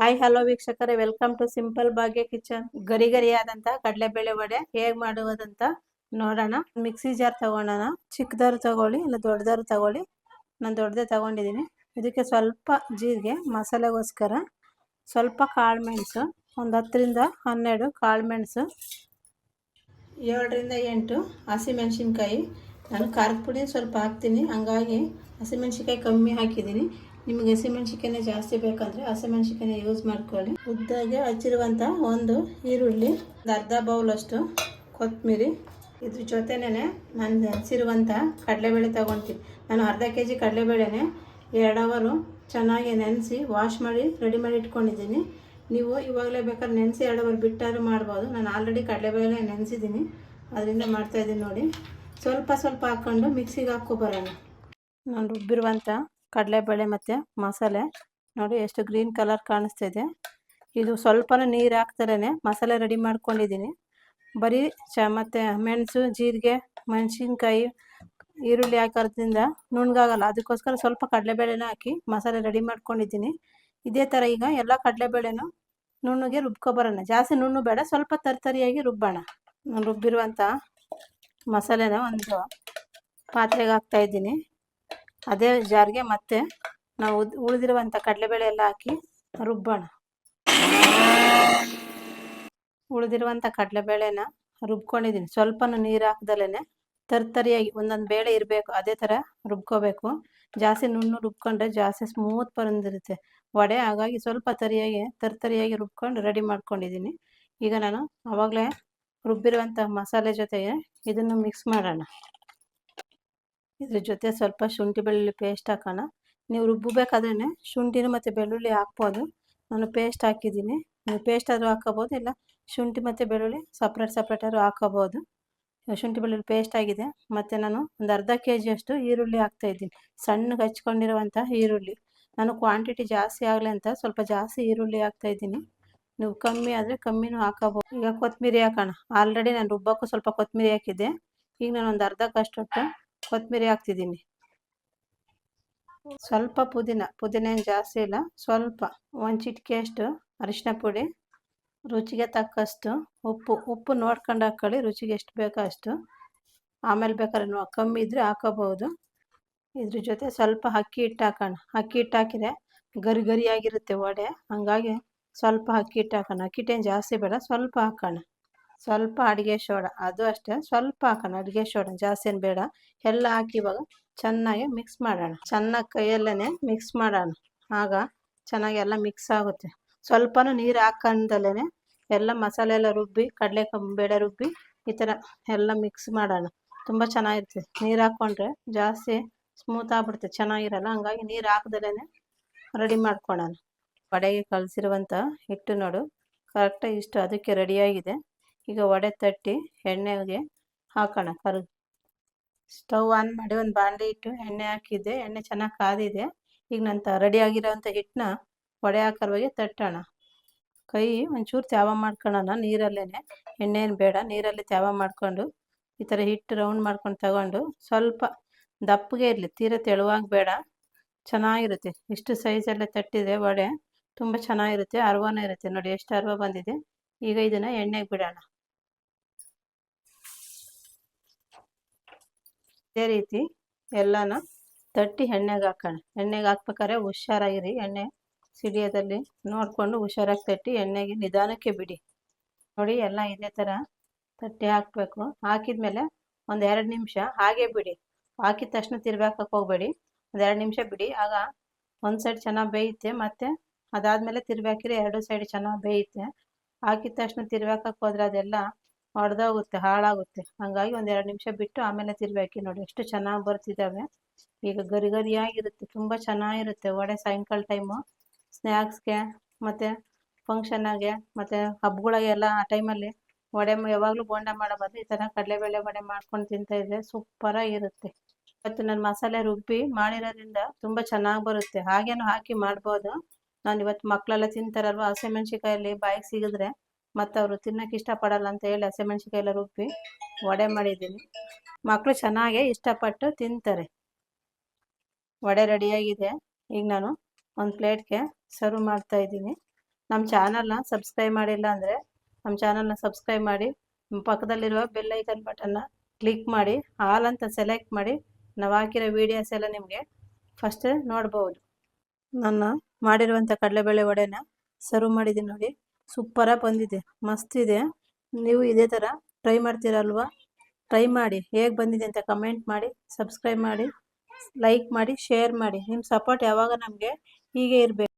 Hi hello ವೀಕ್ಷಕರೇ. Welcome to simple Bhagya kitchen ಗರಿ ಗರಿಯಾದಂತ ಕಡಲೆಬೇಳೆ ವಡೆ ಹೇಗ್ ಮಾಡುವುದಂತ ನೋಡೋಣ. ಮಿಕ್ಸಿ ಜಾರ್ ತಗೊಳೋಣ ಚಿಕ್ಕದಾರು ತಗೊಳ್ಳಿ, ಇಲ್ಲ ದೊಡ್ಡದಾರು ತಗೊಳ್ಳಿ. ನಾನು ದೊಡ್ಡದೇ ತಗೊಂಡಿದ್ದೀನಿ. ಇದಕ್ಕೆ ಸ್ವಲ್ಪ ಜೀರಿಗೆ, ಮಸಾಲೆಗೋಸ್ಕರ ಸ್ವಲ್ಪ ಕಾಳು ಮೆಣಸು, ಒಂದು ಹತ್ತರಿಂದ ಹನ್ನೆರಡು ಕಾಳು ಮೆಣಸು, ಏಳರಿಂದ ಎಂಟು ಹಸಿಮೆಣಸಿನ್ಕಾಯಿ ನಾನು ಖಾರದ ಪುಡಿ ಸ್ವಲ್ಪ ಹಾಕ್ತೀನಿ. ಹಂಗಾಗಿ ಹಸಿಮೆಣ್ಸಿನ್ಕಾಯಿ ಕಮ್ಮಿ ಹಾಕಿದ್ದೀನಿ. ನಿಮಗೆ ಹಸಿಮೆಣ್ಸಿನ್ಕಾಯಿನೇ ಜಾಸ್ತಿ ಬೇಕಂದರೆ ಹಸಿಮೆಣ್ಸಿನ್ಕಾಯಿನ ಯೂಸ್ ಮಾಡ್ಕೊಳ್ಳಿ. ಉದ್ದಾಗೆ ಹಚ್ಚಿರುವಂಥ ಒಂದು ಈರುಳ್ಳಿ, ಒಂದು ಅರ್ಧ ಬೌಲಷ್ಟು ಕೊತ್ತಂಬರಿ ಇದ್ರ ಜೊತೆನೇ ನಾನು ನೆನೆಸಿರುವಂಥ ಕಡಲೆಬೇಳೆ ತೊಗೊತೀನಿ. ನಾನು ಅರ್ಧ ಕೆ ಜಿ ಕಡಲೆಬೇಳೆನೆ ಎರಡು ಅವರು ಚೆನ್ನಾಗಿ ನೆನೆಸಿ ವಾಶ್ ಮಾಡಿ ರೆಡಿ ಮಾಡಿ ಇಟ್ಕೊಂಡಿದ್ದೀನಿ. ನೀವು ಇವಾಗಲೇ ಬೇಕಾದ್ರೆ ನೆನೆಸಿ ಎರಡು ಅವರ್ ಬಿಟ್ಟಾದ್ರೂ ಮಾಡ್ಬೋದು. ನಾನು ಆಲ್ರೆಡಿ ಕಡಲೆಬೇಳೆ ನೆನೆಸಿದ್ದೀನಿ. ಅದರಿಂದ ಮಾಡ್ತಾಯಿದ್ದೀನಿ ನೋಡಿ. ಸ್ವಲ್ಪ ಸ್ವಲ್ಪ ಹಾಕ್ಕೊಂಡು ಮಿಕ್ಸಿಗೆ ಹಾಕ್ಕೊಬರೋಣ ನಾನು ರುಬ್ಬಿರುವಂಥ ಕಡಲೆಬೇಳೆ ಮತ್ತು ಮಸಾಲೆ. ನೋಡಿ ಎಷ್ಟು ಗ್ರೀನ್ ಕಲರ್ ಕಾಣಿಸ್ತಾ ಇದೆ ಇದು ಸ್ವಲ್ಪ ನೀರು ಹಾಕ್ತಾರೇ ಮಸಾಲೆ ರೆಡಿ ಮಾಡ್ಕೊಂಡಿದ್ದೀನಿ ಬರೀ ಚ ಮತ್ತು ಮೆಣಸು, ಜೀರಿಗೆ, ಮೆಣಸಿನ್ಕಾಯಿ, ಈರುಳ್ಳಿ ಹಾಕೋದ್ರಿಂದ ನುಣ್ಣಗಾಗಲ್ಲ. ಅದಕ್ಕೋಸ್ಕರ ಸ್ವಲ್ಪ ಕಡಲೆಬೇಳೆನ ಹಾಕಿ ಮಸಾಲೆ ರೆಡಿ ಮಾಡ್ಕೊಂಡಿದ್ದೀನಿ ಇದೇ ಥರ ಈಗ ಎಲ್ಲ ಕಡಲೆಬೇಳೆನೂ ನುಣ್ಣಗೆ ರುಬ್ಕೊಬರೋಣ. ಜಾಸ್ತಿ ನುಣ್ಣು ಬೇಡ, ಸ್ವಲ್ಪ ತರ್ತರಿಯಾಗಿ ರುಬ್ಬೋಣ. ರುಬ್ಬಿರುವಂಥ ಮಸಾಲೆನ ಒಂದು ಪಾತ್ರೆಗೆ ಹಾಕ್ತಾ ಇದ್ದೀನಿ. ಅದೇ ಜಾರ್ಗೆ ಮತ್ತೆ ನಾವು ಉಳಿದಿರುವಂಥ ಕಡಲೆಬೇಳೆ ಎಲ್ಲ ಹಾಕಿ ರುಬ್ಬೋಣ. ಉಳಿದಿರುವಂಥ ಕಡಲೆಬೇಳೆನ ರುಬ್ಕೊಂಡಿದ್ದೀನಿ. ಸ್ವಲ್ಪನೂ ನೀರು ಹಾಕ್ದಲೇ ತರ್ತರಿಯಾಗಿ ಒಂದೊಂದು ಬೇಳೆ ಇರಬೇಕು, ಅದೇ ಥರ ರುಬ್ಕೋಬೇಕು. ಜಾಸ್ತಿ ನುಣ್ಣು ರುಬ್ಕೊಂಡ್ರೆ ಜಾಸ್ತಿ ಸ್ಮೂತ್ ಬಂದಿರುತ್ತೆ. ವಡೆ ಹಾಗಾಗಿ ಸ್ವಲ್ಪ ತರಿಯಾಗಿ, ತರ್ತರಿಯಾಗಿ ರುಬ್ಕೊಂಡು ರೆಡಿ ಮಾಡ್ಕೊಂಡಿದ್ದೀನಿ. ಈಗ ನಾನು ಆವಾಗಲೇ ರುಬ್ಬಿರುವಂಥ ಮಸಾಲೆ ಜೊತೆಗೆ ಇದನ್ನು ಮಿಕ್ಸ್ ಮಾಡೋಣ. ಇದ್ರ ಜೊತೆ ಸ್ವಲ್ಪ ಶುಂಠಿ ಬೆಳ್ಳುಳ್ಳಿ ಪೇಸ್ಟ್ ಹಾಕೋಣ. ನೀವು ರುಬ್ಬಬೇಕಾದ್ರೆ ಶುಂಠಿನೂ ಮತ್ತು ಬೆಳ್ಳುಳ್ಳಿ ಹಾಕ್ಬೋದು. ನಾನು ಪೇಸ್ಟ್ ಹಾಕಿದ್ದೀನಿ. ನೀವು ಪೇಸ್ಟ್ ಆದರೂ ಹಾಕೋಬೋದು ಇಲ್ಲ ಶುಂಠಿ ಮತ್ತು ಬೆಳ್ಳುಳ್ಳಿ ಸಪ್ರೇಟ್ ಸಪ್ರೇಟಾದ್ರು ಹಾಕೋಬೋದು ಶುಂಠಿ ಬೆಳ್ಳುಳ್ಳಿ ಪೇಸ್ಟ್ ಆಗಿದೆ. ಮತ್ತು ನಾನು ಒಂದು ಅರ್ಧ ಕೆ ಜಿಯಷ್ಟು ಈರುಳ್ಳಿ ಹಾಕ್ತಾಯಿದ್ದೀನಿ ಸಣ್ಣಗೆ ಹಚ್ಕೊಂಡಿರುವಂಥ ಈರುಳ್ಳಿ. ನಾನು ಕ್ವಾಂಟಿಟಿ ಜಾಸ್ತಿ ಆಗಲಿ ಅಂತ ಸ್ವಲ್ಪ ಜಾಸ್ತಿ ಈರುಳ್ಳಿ ಹಾಕ್ತಾಯಿದ್ದೀನಿ ನೀವು ಕಮ್ಮಿ ಆದರೆ ಕಮ್ಮಿನೂ ಹಾಕೋಬೋದು ಈಗ ಕೊತ್ತಂಬರಿ ಹಾಕೋಣ. ಆಲ್ರೆಡಿ ನಾನು ರುಬ್ಬಕ್ಕೂ ಸ್ವಲ್ಪ ಕೊತ್ತಂಬರಿ ಹಾಕಿದ್ದೆ. ಈಗ ನಾನು ಒಂದು ಅರ್ಧಕ್ಕಷ್ಟು ಕೊತ್ತಂಬರಿ ಹಾಕ್ತಿದ್ದೀನಿ. ಸ್ವಲ್ಪ ಪುದೀನ ಪುದೀನ ಏನು ಜಾಸ್ತಿ ಇಲ್ಲ, ಸ್ವಲ್ಪ ಒಂದು ಚಿಟಿಕೆಯಷ್ಟು ಅರಿಶಿನ ಪುಡಿ, ರುಚಿಗೆ ತಕ್ಕಷ್ಟು ಉಪ್ಪು ಉಪ್ಪು ನೋಡ್ಕೊಂಡು ಹಾಕ್ಕೊಳ್ಳಿ ರುಚಿಗೆ ಎಷ್ಟು ಬೇಕೋ ಅಷ್ಟು. ಆಮೇಲೆ ಬೇಕಾದ್ರೆ ಕಮ್ಮಿ ಇದ್ದರೆ ಹಾಕೋಬೋದು ಇದ್ರ ಜೊತೆ ಸ್ವಲ್ಪ ಅಕ್ಕಿ ಹಿಟ್ಟು ಹಾಕೋಣ. ಅಕ್ಕಿ ಹಿಟ್ಟು ಹಾಕಿದರೆ ಗರಿ ಗರಿಯಾಗಿರುತ್ತೆ ವಡೆ. ಹಂಗಾಗಿ ಸ್ವಲ್ಪ ಅಕ್ಕಿ ಹಿಟ್ಟು ಹಾಕೋಣ. ಅಕ್ಕಿ ಹಿಟ್ಟೇನು ಜಾಸ್ತಿ ಬೇಡ, ಸ್ವಲ್ಪ ಹಾಕೋಣ. ಸ್ವಲ್ಪ ಅಡುಗೆ ಸೋಡ ಅದು ಅಷ್ಟೇ, ಸ್ವಲ್ಪ ಹಾಕೋಣ, ಅಡುಗೆ ಸೋಡಾ ಜಾಸ್ತಿ ಏನು ಬೇಡ. ಎಲ್ಲ ಹಾಕಿ ಇವಾಗ ಚೆನ್ನಾಗಿ ಮಿಕ್ಸ್ ಮಾಡೋಣ. ಚೆನ್ನಾಗಿ ಕೈಯಲ್ಲೇ ಮಿಕ್ಸ್ ಮಾಡೋಣ. ಆಗ ಚೆನ್ನಾಗಿ ಎಲ್ಲ ಮಿಕ್ಸ್ ಆಗುತ್ತೆ. ಸ್ವಲ್ಪನೂ ನೀರು ಹಾಕೊಂಡಲ್ಲೇ ಎಲ್ಲ ಮಸಾಲೆ ಎಲ್ಲ ರುಬ್ಬಿ ಕಡಲೆ ಬೇಳೆ ರುಬ್ಬಿ ಈ ಥರ ಎಲ್ಲ ಮಿಕ್ಸ್ ಮಾಡೋಣ. ತುಂಬ ಚೆನ್ನಾಗಿರ್ತದೆ ನೀರು ಹಾಕ್ಕೊಂಡ್ರೆ ಜಾಸ್ತಿ ಸ್ಮೂತ್ ಆಗ್ಬಿಡುತ್ತೆ. ಚೆನ್ನಾಗಿರಲ್ಲ? ಹಂಗಾಗಿ ನೀರು ಹಾಕ್ದಲೇ ರೆಡಿ ಮಾಡ್ಕೊಳ್ಳೋಣ ಕಡೆಗೆ ಕಲಸಿರುವಂಥ ಹಿಟ್ಟು ನೋಡು ಕರೆಕ್ಟಾಗಿ ಇಷ್ಟು ಅದಕ್ಕೆ ರೆಡಿಯಾಗಿದೆ ಈಗ ವಡೆ ತಟ್ಟಿ ಎಣ್ಣೆಗೆ ಹಾಕೋಣ, ಕರು. ಸ್ಟವ್ ಆನ್ ಮಾಡಿ ಒಂದು ಬಾಂಡೆ ಇಟ್ಟು ಎಣ್ಣೆ ಹಾಕಿದ್ದೆ, ಎಣ್ಣೆ ಚೆನ್ನಾಗಿ ಕಾದಿದೆ. ಈಗ ನಂತರ ರೆಡಿ ಆಗಿರೋವಂಥ ಹಿಟ್ಟನ್ನ ವಡೆ ಹಾಕೋರ್ವಾಗೆ ತಟ್ಟೋಣ. ಕೈ ಒಂಚೂರು ತ್ಯಾವ ಮಾಡ್ಕೊಳ್ಳೋಣ ನೀರಲ್ಲೇ ಎಣ್ಣೆ ಏನು ಬೇಡ, ನೀರಲ್ಲಿ ತ್ಯಾವ ಮಾಡಿಕೊಂಡು ಈ ಥರ ಹಿಟ್ಟು ರೌಂಡ್ ಮಾಡ್ಕೊಂಡು ತಗೊಂಡು ಸ್ವಲ್ಪ ದಪ್ಪಗೆ ಇರಲಿ, ತೀರ ತೆಳುವಾಗಿ ಬೇಡ. ಚೆನ್ನಾಗಿರುತ್ತೆ. ಇಷ್ಟು ಸೈಜಲ್ಲೇ ತಟ್ಟಿದೆ ವಡೆ ತುಂಬ ಚೆನ್ನಾಗಿರುತ್ತೆ, ಅರ್ವಾನ ಇರುತ್ತೆ. ನೋಡಿ, ಎಷ್ಟು ಅರ್ವ ಬಂದಿದೆ. ಈಗ ಇದನ್ನು ಎಣ್ಣೆಗೆ ಬಿಡೋಣ. ಇದೇ ರೀತಿ ಎಲ್ಲನ ತಟ್ಟಿ ಎಣ್ಣೆಗೆ ಹಾಕೋಣ. ಎಣ್ಣೆಗೆ ಹಾಕ್ಬೇಕಾದ್ರೆ ಹುಷಾರಾಗಿರಿ. ಎಣ್ಣೆ ಸಿಡಿಯೋದಲ್ಲಿ ನೋಡಿಕೊಂಡು ಹುಷಾರಾಗಿ ತಟ್ಟಿ ಎಣ್ಣೆಗೆ ನಿಧಾನಕ್ಕೆ ಬಿಡಿ. ನೋಡಿ ಎಲ್ಲ ಇದೇ ಥರ ತಟ್ಟಿ ಹಾಕಬೇಕು. ಹಾಕಿದ್ಮೇಲೆ ಒಂದು ಎರಡು ನಿಮಿಷ ಹಾಗೆ ಬಿಡಿ. ಹಾಕಿದ ತಕ್ಷಣ ತಿರ್ಗಾಕಕ್ಕೆ ಹೋಗಬೇಡಿ. ಒಂದು ಎರಡು ನಿಮಿಷ ಬಿಡಿ. ಆಗ ಒಂದು ಸೈಡ್ ಚೆನ್ನಾಗಿ ಬೇಯುತ್ತೆ. ಮತ್ತು ಅದಾದಮೇಲೆ ತಿರ್ಬೇಕಿದ್ರೆ ಎರಡು ಸೈಡ್ ಚೆನ್ನಾಗಿ ಬೇಯುತ್ತೆ. ಹಾಕಿದ ತಕ್ಷಣ ತಿರ್ಗಾಕಕ್ಕೆ ಹೋದ್ರೆ ಅದೆಲ್ಲ ಒಡೆದೋಗುತ್ತೆ ಹಾಳಾಗುತ್ತೆ. ಹಾಗಾಗಿ ಒಂದು ಎರಡು ನಿಮಿಷ ಬಿಟ್ಟು ಆಮೇಲೆ ತಿರ್ಬೇಕು ನೋಡಿ. ಎಷ್ಟು ಚೆನ್ನಾಗಿ ಬರ್ತಿದ್ದಾವೆ ಈಗ ಗರಿ ಗರಿಯಾಗಿರುತ್ತೆ, ತುಂಬ ಚೆನ್ನಾಗಿರುತ್ತೆ ವಡೆ ಸಾಯಂಕಾಲ ಟೈಮು ಸ್ನ್ಯಾಕ್ಸ್ಗೆ ಮತ್ತು ಫಂಕ್ಷನ್ನಾಗೆ ಮತ್ತು ಹಬ್ಬಗಳಿಗೆಲ್ಲ ಆ ಟೈಮಲ್ಲಿ ವಡೆ ಯಾವಾಗಲೂ ಬೋಂಡ ಮಾಡೋ ಬದಲು ಈ ಥರ ಕಡಲೆಬೇಳೆ ವಡೆ ಮಾಡ್ಕೊಂಡು ತಿಂತಾಯಿದ್ರೆ ಸೂಪರಾಗಿರುತ್ತೆ ಇವತ್ತು ನಾನು ಮಸಾಲೆ ರುಬ್ಬಿ ಮಾಡಿರೋದ್ರಿಂದ ತುಂಬ ಚೆನ್ನಾಗಿ ಬರುತ್ತೆ. ಹಾಗೇನು ಹಾಕಿ ಮಾಡ್ಬೋದು. ನಾನು ಇವತ್ತು ಮಕ್ಕಳೆಲ್ಲ ತಿಂತಾರಲ್ವ ಹಸಿಮೆಣ್ಸಿಕಾಯಲ್ಲಿ ಬಾಯಿಗೆ ಸಿಗಿದ್ರೆ ಮತ್ತು ಅವರು ತಿನ್ನೋಕೆ ಇಷ್ಟಪಡಲ್ಲ ಅಂತ ಹೇಳಿ ಹಸಿಮೆಣ್ಸಿಕಾಯಿ ಎಲ್ಲ ರುಬ್ಬಿ ವಡೆ ಮಾಡಿದ್ದೀನಿ. ಮಕ್ಕಳು ಚೆನ್ನಾಗೆ ಇಷ್ಟಪಟ್ಟು ತಿಂತಾರೆ. ವಡೆ ರೆಡಿಯಾಗಿದೆ ಈಗ ನಾನು ಒಂದು ಪ್ಲೇಟ್ಗೆ ಸರ್ವ್ ಮಾಡ್ತಾ ಇದ್ದೀನಿ. ನಮ್ಮ ಚಾನಲ್ನ ಸಬ್ಸ್ಕ್ರೈಬ್ ಮಾಡಿಲ್ಲ ಅಂದರೆ ನಮ್ಮ ಚಾನಲ್ನ ಸಬ್ಸ್ಕ್ರೈಬ್ ಮಾಡಿ, ಪಕ್ಕದಲ್ಲಿರುವ ಬೆಲ್ ಐಕನ್ ಬಟನ್ನ ಕ್ಲಿಕ್ ಮಾಡಿ ಆಲ್ ಅಂತ ಸೆಲೆಕ್ಟ್ ಮಾಡಿ, ನಾವು ಹಾಕಿರೋ ವೀಡಿಯೋಸ್ ಎಲ್ಲ ನಿಮಗೆ ಫಸ್ಟ್ ನೋಡ್ಬೋದು. ನಾನು ಮಾಡಿರುವಂಥ ಕಡಲೆಬೇಳೆ ವಡೆನ ಸರ್ವ್ ಮಾಡಿದ್ದೀನಿ ನೋಡಿ. ಸೂಪರಾಗಿ ಬಂದಿದೆ. ಮಸ್ತ್ ಇದೆ. ನೀವು ಇದೇ ಥರ ಟ್ರೈ ಮಾಡ್ತೀರಲ್ವಾ? ಟ್ರೈ ಮಾಡಿ. ಹೇಗೆ ಬಂದಿದೆ ಅಂತ ಕಮೆಂಟ್ ಮಾಡಿ ಸಬ್ಸ್ಕ್ರೈಬ್ ಮಾಡಿ ಲೈಕ್ ಮಾಡಿ ಶೇರ್ ಮಾಡಿ. ನಿಮ್ಮ ಸಪೋರ್ಟ್ ಯಾವಾಗ ನಮಗೆ, ಹೀಗೆ ಇರಬೇಕು.